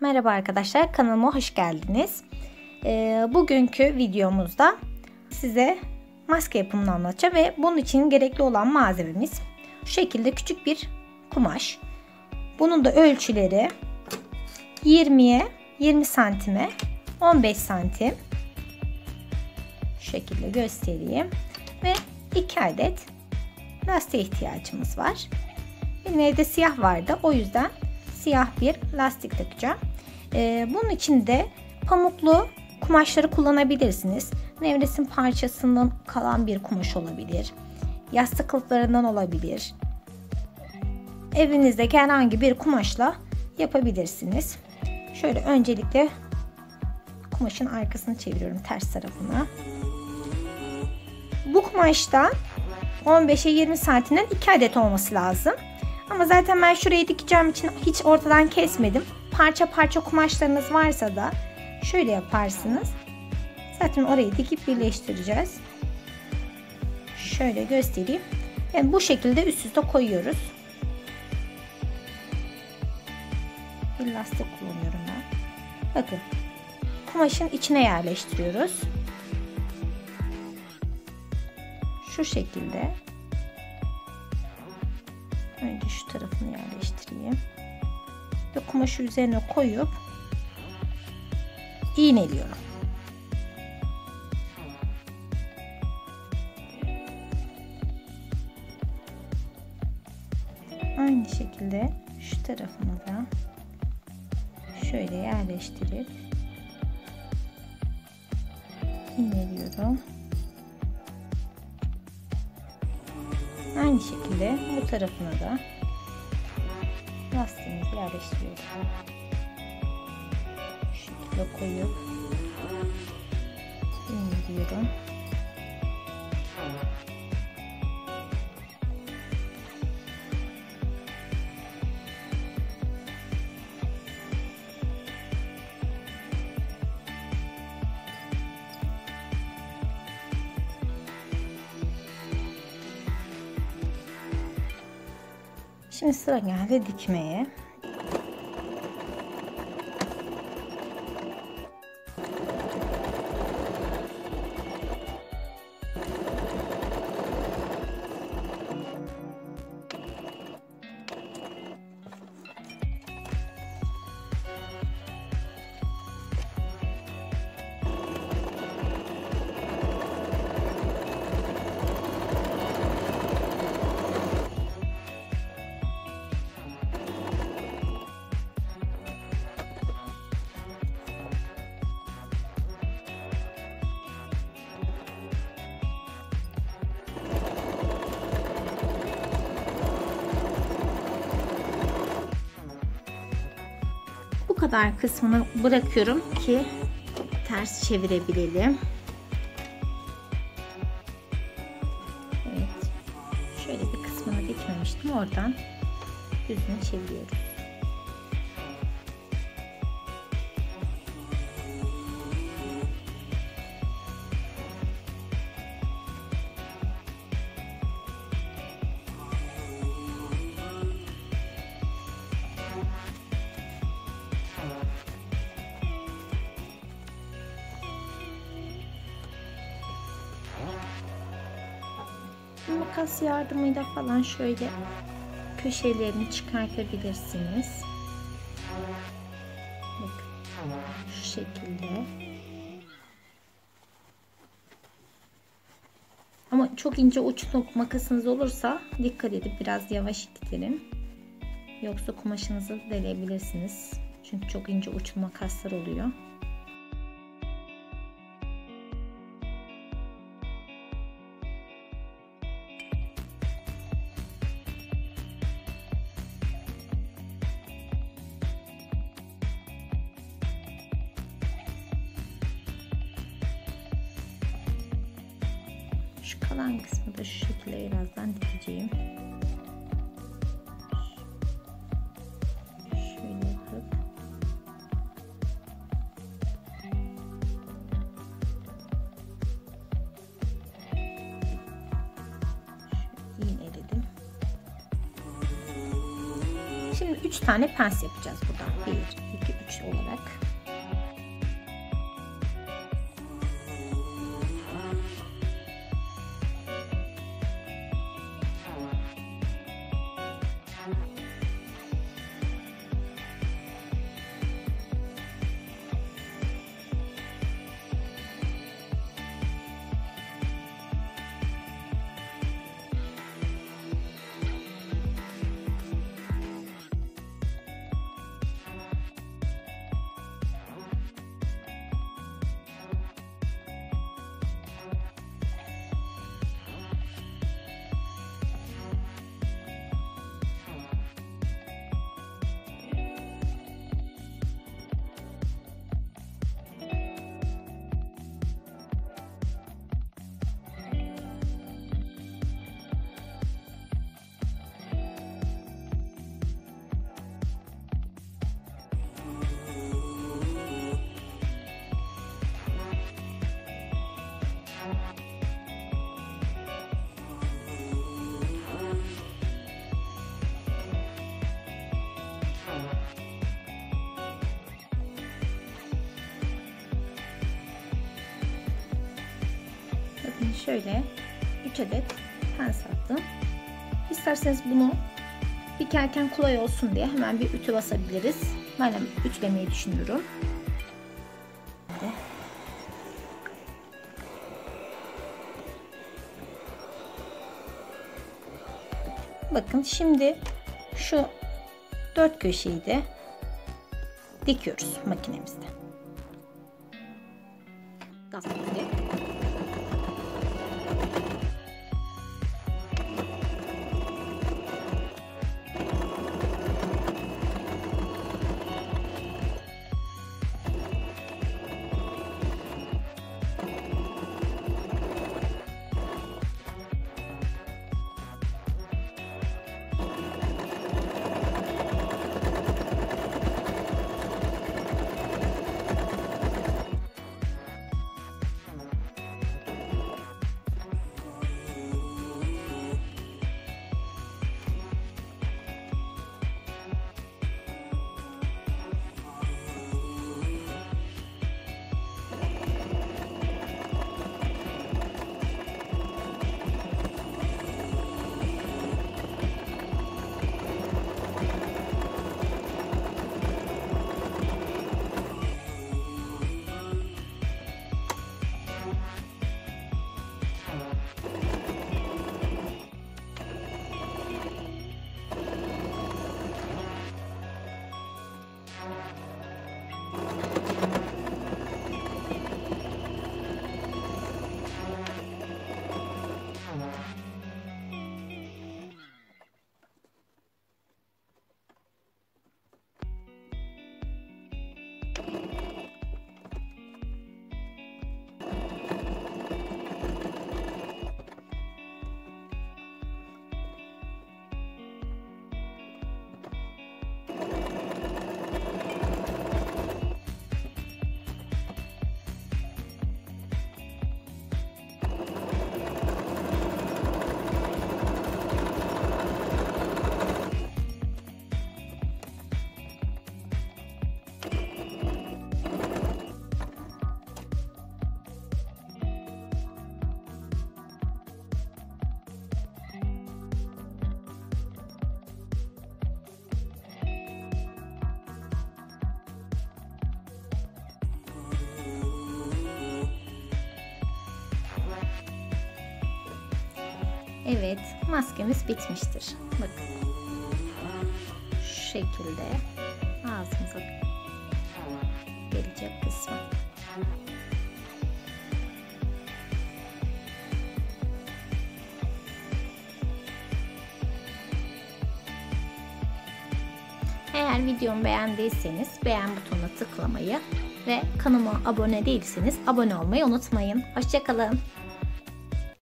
Merhaba arkadaşlar kanalıma hoş geldiniz. Ee, bugünkü videomuzda size maske yapımını anlatacağım ve bunun için gerekli olan malzememiz şu şekilde küçük bir kumaş. Bunun da ölçüleri 20'ye 20 santime 15 santim. Şu şekilde göstereyim. Ve 2 adet lastiğe ihtiyacımız var. Benim evde siyah vardı. O yüzden siyah bir lastik takacağım. Ee, bunun için de pamuklu kumaşları kullanabilirsiniz. Nevresim parçasından kalan bir kumaş olabilir. Yastık kılıflarından olabilir. Evinizdeki herhangi bir kumaşla yapabilirsiniz. Şöyle öncelikle kumaşın arkasını çeviriyorum ters tarafına. Bu kumaştan 15'e 20 santimden 2 adet olması lazım. Ama zaten ben şurayı dikeceğim için hiç ortadan kesmedim. Parça parça kumaşlarınız varsa da şöyle yaparsınız. Zaten orayı dikip birleştireceğiz. Şöyle göstereyim. Yani bu şekilde üst üste koyuyoruz. Bir lastik kullanıyorum ben. Bakın. Kumaşın içine yerleştiriyoruz. Şu şekilde Önce şu tarafını yerleştireyim. Ve kumaşı üzerine koyup iğneliyorum. Aynı şekilde şu tarafını da şöyle yerleştirip iğneliyorum. Aynı şekilde bu tarafına da lastiğimizi yerleştiriyoruz. Şu koyup indiriyorum. Şimdi sıra geldi dikmeye. Kadar kısmını bırakıyorum ki ters çevirebilelim. Evet. Şöyle bir kısmını dikmemiştim. Oradan düzünü çeviriyorum. Makas yardımıyla falan şöyle köşelerini çıkartabilirsiniz. Bakın şu şekilde. Ama çok ince uçlu makasınız olursa dikkat edip biraz yavaş ittirin. Yoksa kumaşınızı delebilirsiniz. Çünkü çok ince uçlu makaslar oluyor. Şu kalan kısmı da şu şekilde birazdan dikeceğim. Şöyle yapıp iğneledim. Şimdi 3 tane pens yapacağız buradan. 1, 2, 3. ölçü olarak. Şöyle 3 adet pen sattım. İsterseniz bunu dikerken kolay olsun diye hemen bir ütü basabiliriz. Ben de ütülemeyi düşünüyorum. Bakın şimdi şu dört köşeyi de dikiyoruz makinemizde. Gaz Evet, maskemiz bitmiştir. Bakın. Şu şekilde ağzımıza gelecek kısmı. Eğer videomu beğendiyseniz beğen butonuna tıklamayı ve kanalıma abone değilseniz abone olmayı unutmayın. Hoşçakalın.